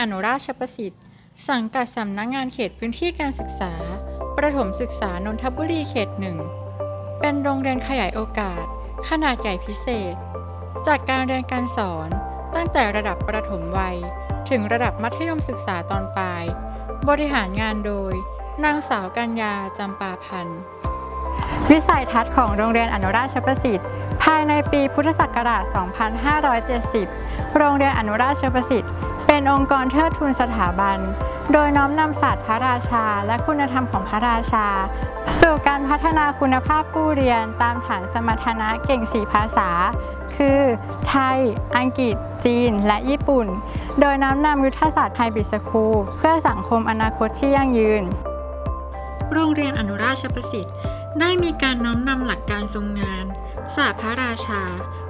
อนุราชประสิทธิ์ สังกัดสำนักงานเขตพื้นที่การศึกษา ประถมศึกษานนทบุรีเขตหนึ่ง เป็นโรงเรียนขยายโอกาส ขนาดใหญ่พิเศษ จากการเรียนการสอนตั้งแต่ระดับประถมวัย ถึงระดับมัธยมศึกษาตอนปลาย บริหารงานโดย นางสาวกัญญาจำปาพันธ์วิสัยทัศน์ของโรงเรียนอนุราชประสิทธิ์ ภายในปีพุทธศักราช 2570 โรงเรียนอนุราชประสิทธิ์ เป็นองค์กรเทิดทูนสถาบัน โดยน้อมนำศาสตร์พระราชา และคุณธรรมของพระราชา สู่การพัฒนาคุณภาพผู้เรียนตามฐานสมรรถนะเก่งสีภาษา คือ ไทย อังกฤษ จีน และญี่ปุ่น โดยน้อมนำยุทธศาสตร์ไทยบิสคูลเพื่อสังคมอนาคตที่ยั่งยืน โรงเรียนอนุราชประสิทธิ์ ได้มีการน้อมนำหลักการทรงงานศาสตร์พระราชา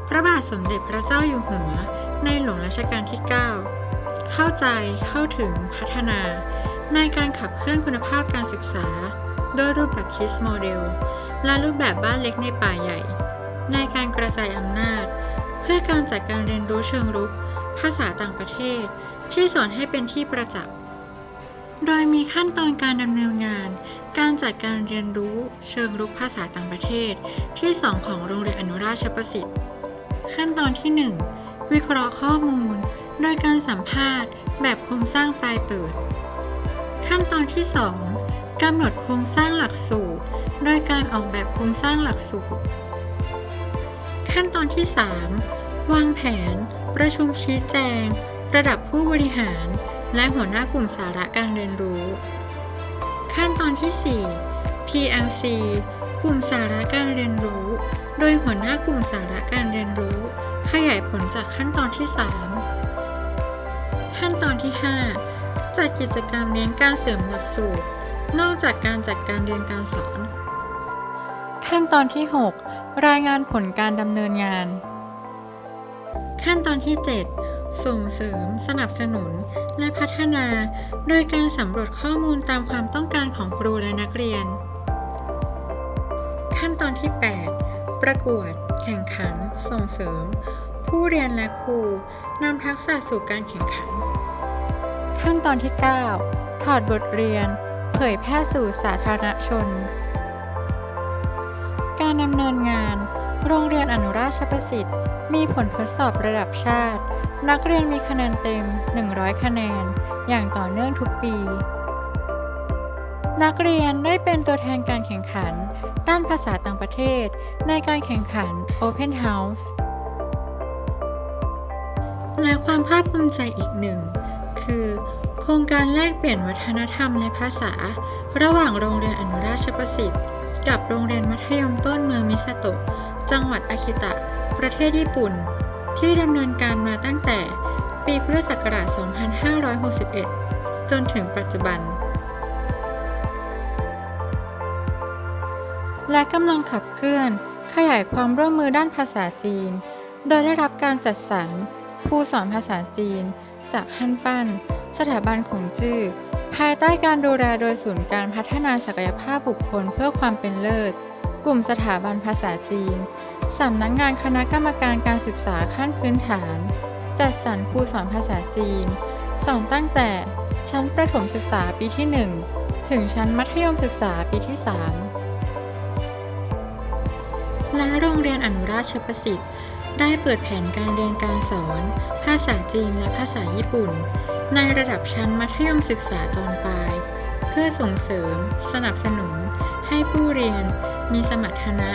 พระบาทสมเด็จพระเจ้าอยู่หัว ในหลวงรัชกาลที่ 9 เข้าใจเข้าถึงพัฒนา ในการขับเคลื่อนคุณภาพการศึกษาโดยรูปแบบคิสโมเดล และรูปแบบบ้านเล็กในป่าใหญ่ ในการกระจายอำนาจ เพื่อการจัดการเรียนรู้เชิงรุก ภาษาต่างประเทศ ที่สอนให้เป็นที่ประจักษ์โดยมีขั้นตอนการดำเนินงาน การจัดการเรียนรู้เชิงรุกภาษาต่างประเทศ ที่ 2 ของโรงเรียนอนุราชประสิทธิ์ ขั้นตอนที่ 1 วิเคราะห์ข้อมูล โดยการสัมภาษณ์แบบโครงสร้างปลายเปิด ขั้นตอนที่ 2กำหนดโครงสร้างหลักสูตร โดยการออกแบบโครงสร้างหลักสูตร ขั้นตอนที่ 3 วางแผน ประชุมชี้แจง ระดับผู้บริหาร และหัวหน้ากลุ่มสาระการเรียนรู้ ขั้นตอนที่ 4 PLC กลุ่มสาระการเรียนรู้ โดยหัวหน้ากลุ่มสาระการเรียนรู้ ขยายผลจากขั้นตอนที่ 3 ขั้นตอนที่ 5 จัดกิจกรรมเน้นการเสริมหลักสูตร นอกจากการจัดการเรียนการสอน ขั้นตอนที่ 6 รายงานผลการดำเนินงาน ขั้นตอนที่ 7 ส่งเสริม สนับสนุน และพัฒนา โดยการสำรวจข้อมูลตามความต้องการของครูและนักเรียน ขั้นตอนที่ 8 ประกวด แข่งขัน ส่งเสริม ผู้เรียนและครูนำทักษะสู่การแข่งขัน ขั้นตอนที่ 9 ถอดบทเรียน เผยแพร่สู่สาธารณชน การดำเนินงาน โรงเรียนอนุราชประสิทธิ์ มีผลทดสอบระดับชาติ นักเรียนมีคะแนนเต็ม 100 คะแนน อย่างต่อเนื่องทุกปี นักเรียนได้เป็นตัวแทนการแข่งขัน ด้านภาษาต่างประเทศ ในการแข่งขัน Open House และความภาคภูมิใจอีกหนึ่ง คือ โครงการแลกเปลี่ยนวัฒนธรรมและภาษา ระหว่างโรงเรียนอนุราชประสิทธิ์ กับโรงเรียนมัธยมต้นเมืองมิซาโตะจังหวัดอาคิตะ ประเทศญี่ปุ่น ที่ดำเนินการมาตั้งแต่ปีพุทธศักราช 2561 จนถึงปัจจุบัน และกำลังขับเคลื่อน ขยายความร่วมมือด้านภาษาจีน โดยได้รับการจัดสรร ผู้สอนภาษาจีน จากฮั่นปั้น สถาบันขงจื้อ ภายใต้การดูแลโดยศูนย์การพัฒนาศักยภาพบุคคลเพื่อความเป็นเลิศ กลุ่มสถาบันภาษาจีน สำนักงานคณะกรรมการการศึกษาขั้นพื้นฐาน จัดสรรครูสอนภาษาจีน สอนตั้งแต่ชั้นประถมศึกษาปีที่ 1 ถึงชั้นมัธยมศึกษาปีที่ 3 และโรงเรียนอนุราชประสิทธิ์ ได้เปิดแผนการเรียนการสอน ภาษาจีนและภาษาญี่ปุ่น ในระดับชั้นมัธยมศึกษาตอนปลาย เพื่อส่งเสริม สนับสนุน ให้ผู้เรียน มีสมรรถนะ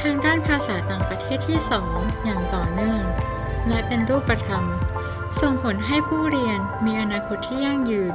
ทางด้านภาษาต่างประเทศที่ 2 อย่างต่อเนื่อง และเป็นรูปธรรม ส่งผลให้ผู้เรียนมีอนาคตที่ยั่งยืน